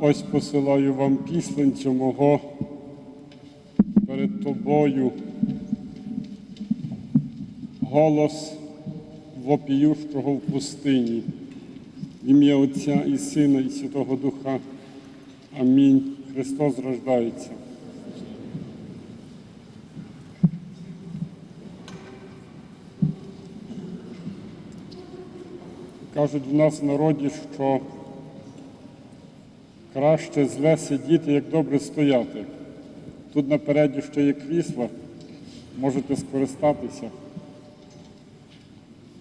Ось посилаю вам післенцю мого перед тобою. Голос вопіющого в пустині. В ім'я Отця і Сина, і Святого Духа. Амінь. Христос рождається. Кажуть в нас в народі, що краще зле сидіти, як добре стояти. Тут напереді ще є крісла, можете скористатися.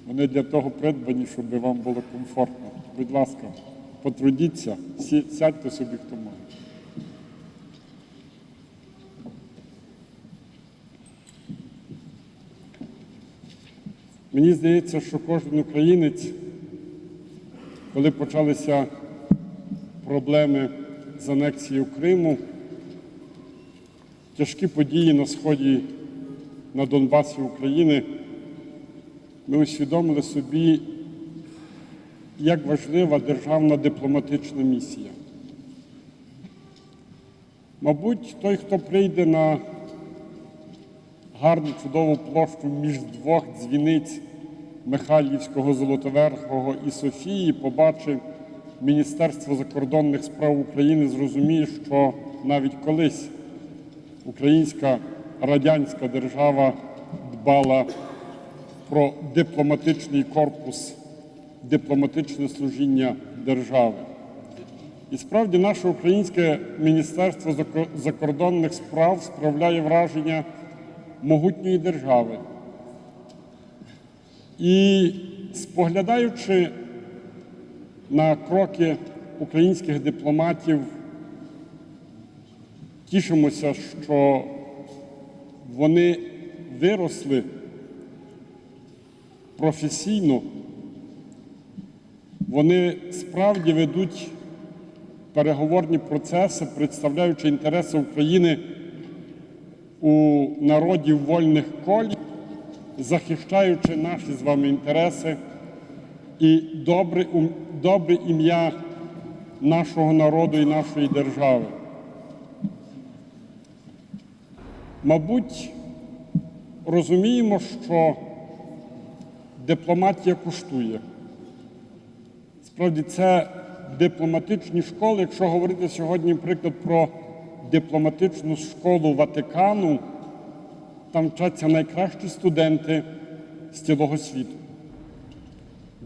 Вони для того придбані, щоб вам було комфортно. Будь ласка, потрудіться, сядьте собі, хто може. Мені здається, що кожен українець, коли почалися проблеми з анексією Криму, тяжкі події на сході на Донбасі України, ми усвідомили собі, як важлива державна дипломатична місія. Мабуть, той, хто прийде на гарну чудову площу між двох дзвіниць Михайлівського, Золотоверхого і Софії, побачив Міністерство закордонних справ України, зрозуміє, що навіть колись українська радянська держава дбала про дипломатичний корпус, дипломатичне служіння держави. І справді наше українське Міністерство закордонних справ справляє враження могутньої держави. І споглядаючи на кроки українських дипломатів, тішимося, що вони виросли професійно, вони справді ведуть переговорні процеси, представляючи інтереси України у народів вольних колій, захищаючи наші з вами інтереси і добре, добре ім'я нашого народу і нашої держави. Мабуть, розуміємо, що дипломатія коштує. Справді, це дипломатичні школи. Якщо говорити сьогодні, наприклад, про дипломатичну школу Ватикану, там вчаться найкращі студенти з цілого світу,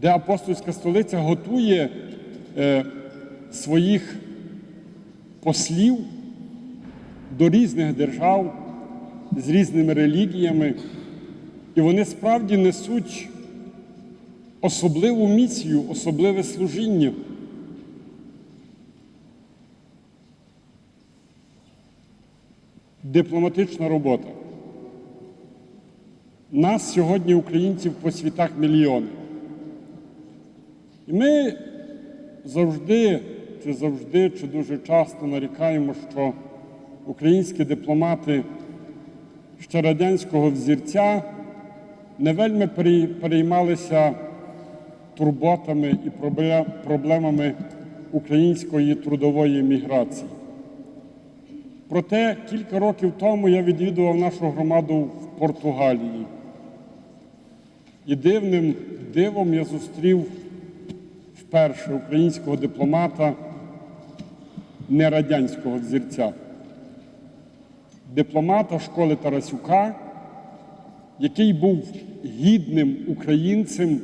де апостольська столиця готує е, своїх послів до різних держав з різними релігіями, і вони справді несуть особливу місію, особливе служіння. Дипломатична робота. Нас сьогодні, українців, по світах мільйони. Ми завжди, чи завжди, чи дуже часто нарікаємо, що українські дипломати ще радянського взірця не вельми переймалися турботами і проблемами української трудової міграції. Проте кілька років тому я відвідував нашу громаду в Португалії. І дивним дивом я зустрів вперше українського дипломата не радянського взірця, дипломата школи Тарасюка, який був гідним українцем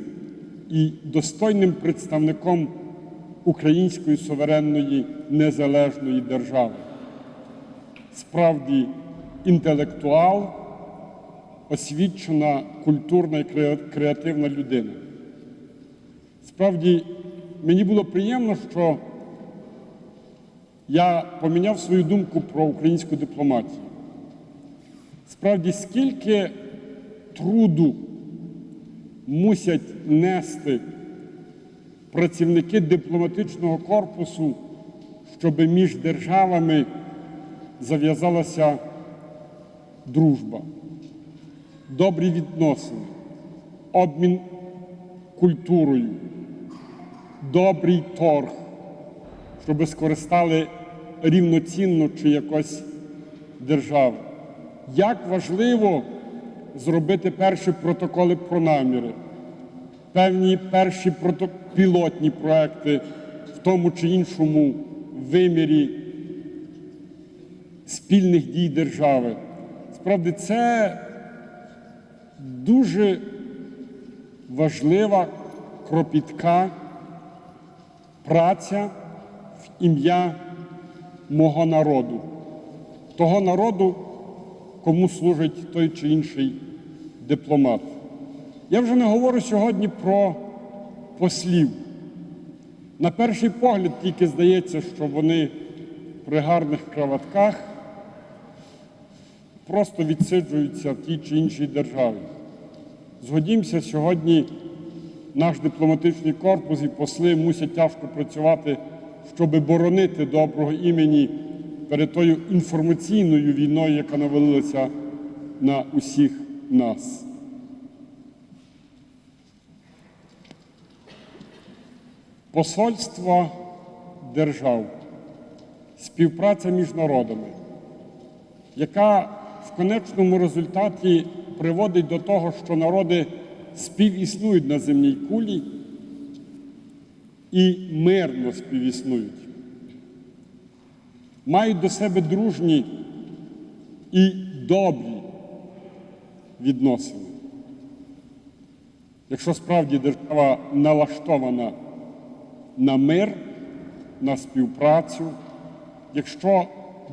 і достойним представником української суверенної незалежної держави. Справді інтелектуал, освічена, культурна і креативна людина. Справді, мені було приємно, що я поміняв свою думку про українську дипломатію. Справді, скільки труду мусять нести працівники дипломатичного корпусу, щоб між державами зав'язалася дружба, добрі відносини, обмін культурою, добрий торг, щоб скористали рівноцінно чи якось держави. Як важливо зробити перші протоколи про наміри, певні перші пілотні проекти в тому чи іншому вимірі спільних дій держави. Справді, це дуже важлива, кропітка праця в ім'я мого народу, того народу, кому служить той чи інший дипломат. Я вже не говорю сьогодні про послів. На перший погляд тільки здається, що вони при гарних краватках просто відсиджуються в тій чи іншій державі. Згодімося, сьогодні наш дипломатичний корпус і посли мусять тяжко працювати, щоб боронити доброго імені перед тою інформаційною війною, яка навалилася на усіх нас. Посольство держав, співпраця між народами, яка в конечному результаті приводить до того, що народи співіснують на земній кулі і мирно співіснують, мають до себе дружні і добрі відносини. Якщо справді держава налаштована на мир, на співпрацю, якщо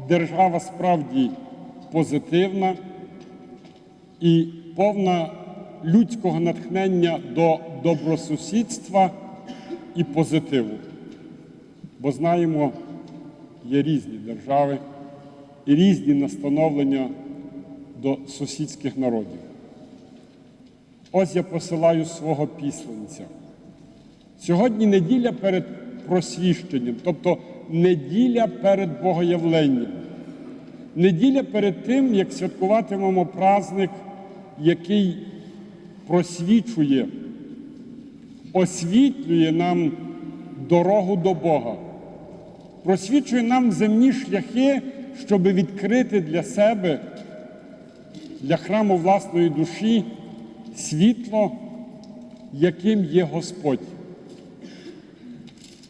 держава справді позитивна і повна людського натхнення до добросусідства і позитиву. Бо знаємо, є різні держави і різні настановлення до сусідських народів. Ось я посилаю свого післенця. Сьогодні неділя перед просвіщенням, тобто неділя перед Богоявленням. Неділя перед тим, як святкуватимемо праздник, який просвічує, освітлює нам дорогу до Бога, просвічує нам земні шляхи, щоб відкрити для себе, для храму власної душі світло, яким є Господь.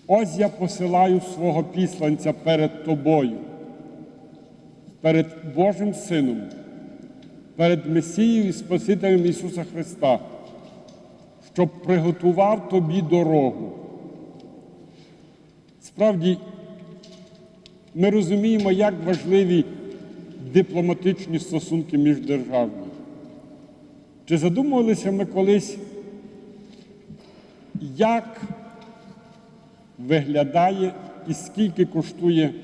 Ось я посилаю свого післанця перед тобою, перед Божим Сином, перед Месією і Спасителем Ісуса Христа, щоб приготував тобі дорогу. Справді, ми розуміємо, як важливі дипломатичні стосунки міждержавні. Чи задумувалися ми колись, як виглядає і скільки коштує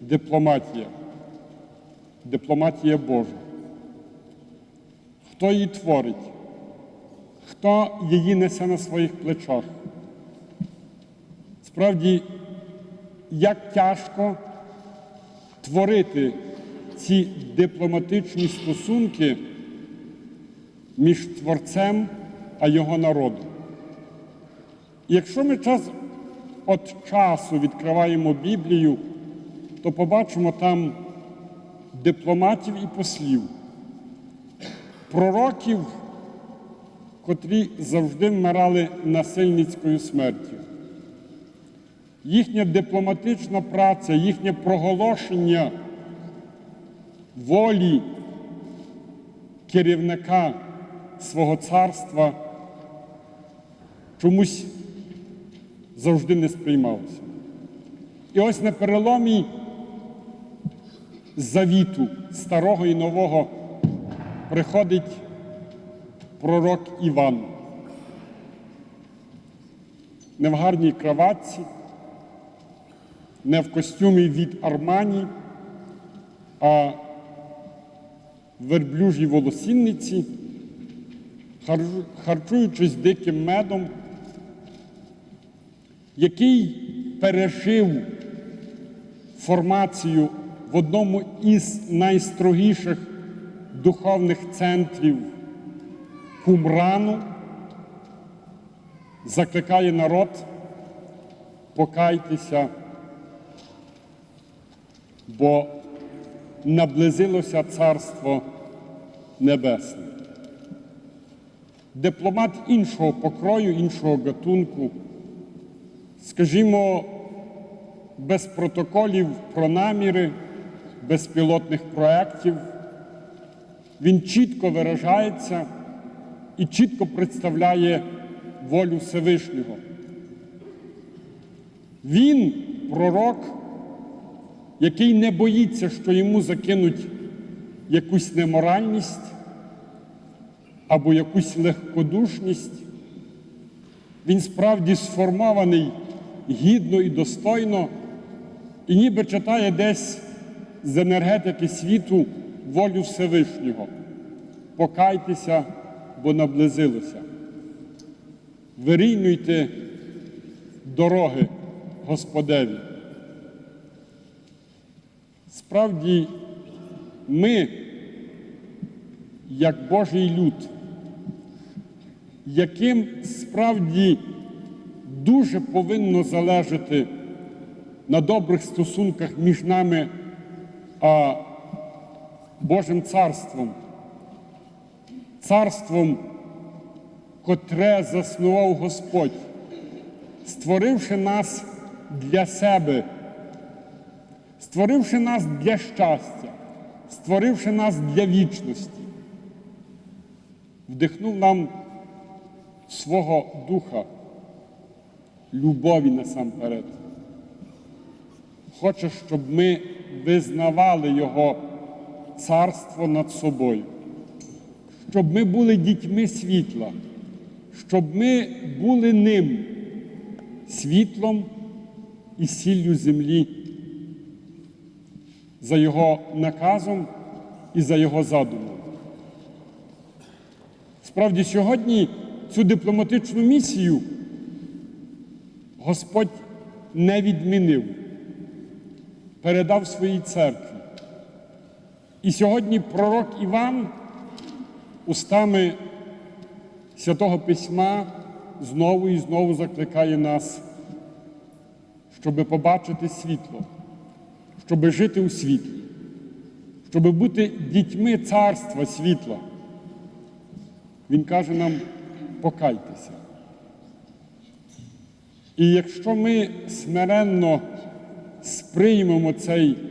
дипломатія? Дипломатія Божа. Хто її творить? Хто її несе на своїх плечах? Справді, як тяжко творити ці дипломатичні стосунки між творцем а його народом. Якщо ми час від часу відкриваємо Біблію, то побачимо там дипломатів і послів, пророків, котрі завжди вмирали насильницькою смертю. Їхня дипломатична праця, їхнє проголошення волі керівника свого царства чомусь завжди не сприймалося. І ось на переломі завіту старого і нового приходить пророк Іван. Не в гарній краватці, не в костюмі від Армані, а в верблюжій волосінниці, харчуючись диким медом, який пережив формацію в одному із найстрогіших духовних центрів Кумрану, закликає народ покайтеся бо наблизилося Царство Небесне. Дипломат іншого покрою, іншого гатунку, скажімо, без протоколів про наміри, без пілотних проєктів. Він чітко виражається і чітко представляє волю Всевишнього. Він пророк, який не боїться, що йому закинуть якусь неморальність або якусь легкодушність. Він справді сформований гідно і достойно, і ніби читає десь з енергетики світу волю Всевишнього. Покайтеся, бо наблизилося. Вирівнюйте дороги Господеві. Справді, ми, як Божий люд, яким справді дуже повинно залежати на добрих стосунках між нами а Божим царством, царством, котре заснував Господь, створивши нас для себе, створивши нас для щастя, створивши нас для вічності, вдихнув нам свого духа, любові насамперед. Хоче, щоб ми визнавали Його царство над собою, щоб ми були дітьми світла, щоб ми були ним, світлом і сіллю землі, за Його наказом і за Його задумом. Справді, сьогодні цю дипломатичну місію Господь не відмінив, передав своїй церкві. І сьогодні пророк Іван устами Святого Письма знову і знову закликає нас, щоб побачити світло, щоб жити у світлі, щоб бути дітьми царства світла. Він каже нам, покайтеся. І якщо ми смиренно сприймемо цей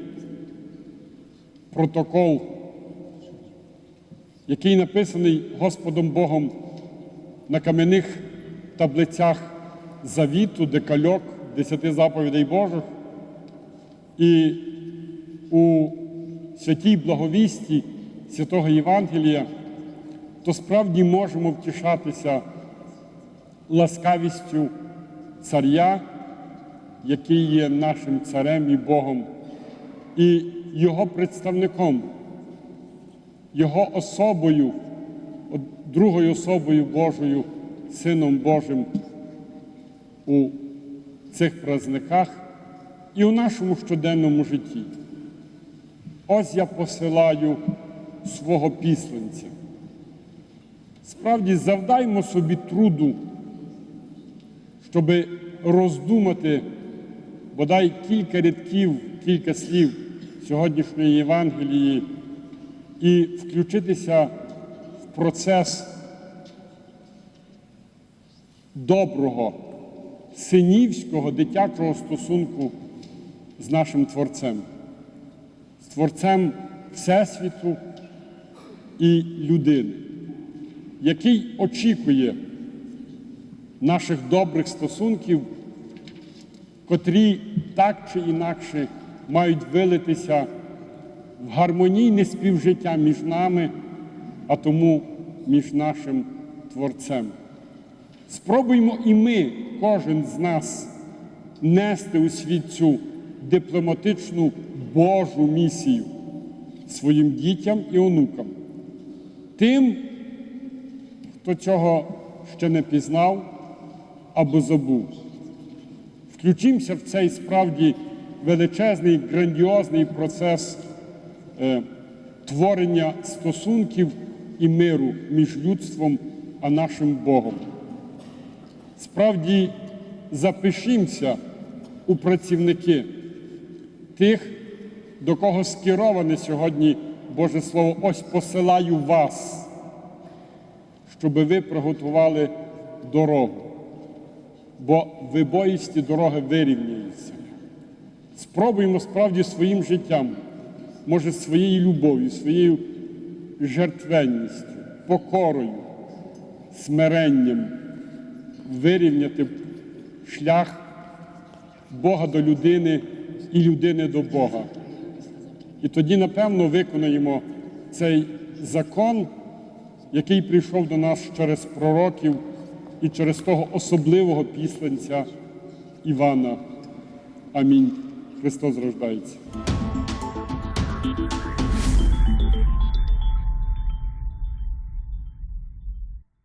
протокол, який написаний Господом Богом на кам'яних таблицях завіту, декальок, десяти заповідей Божих, і у святій благовісті святого Євангелія, то справді можемо втішатися ласкавістю царя, який є нашим царем і Богом, і його представником, його особою, другою особою Божою, Сином Божим у цих праздниках і у нашому щоденному житті. Ось я посилаю свого післенця. Справді завдаймо собі труду, щоб роздумати бодай кілька рядків, кілька слів сьогоднішньої Євангелії і включитися в процес доброго, синівського, дитячого стосунку з нашим Творцем, з Творцем Всесвіту і людини, який очікує наших добрих стосунків, котрі так чи інакше мають вилитися в гармонійне співжиття між нами, а тому між нашим Творцем. Спробуймо і ми, кожен з нас, нести у світ цю дипломатичну Божу місію своїм дітям і онукам. Тим, хто цього ще не пізнав або забув. Включимося в цей справді величезний, грандіозний процес е, творення стосунків і миру між людством а нашим Богом. Справді запишімося у працівники тих до кого скероване сьогодні Боже Слово, ось посилаю вас, щоб ви приготували дорогу. Бо вибоїсті дороги вирівняються. Спробуємо справді своїм життям, може, своєю любов'ю, своєю жертвенністю, покорою, смиренням вирівняти шлях Бога до людини і людини до Бога. І тоді, напевно, виконаємо цей закон, який прийшов до нас через пророків і через того особливого післенця Івана. Амінь. Христос рождається.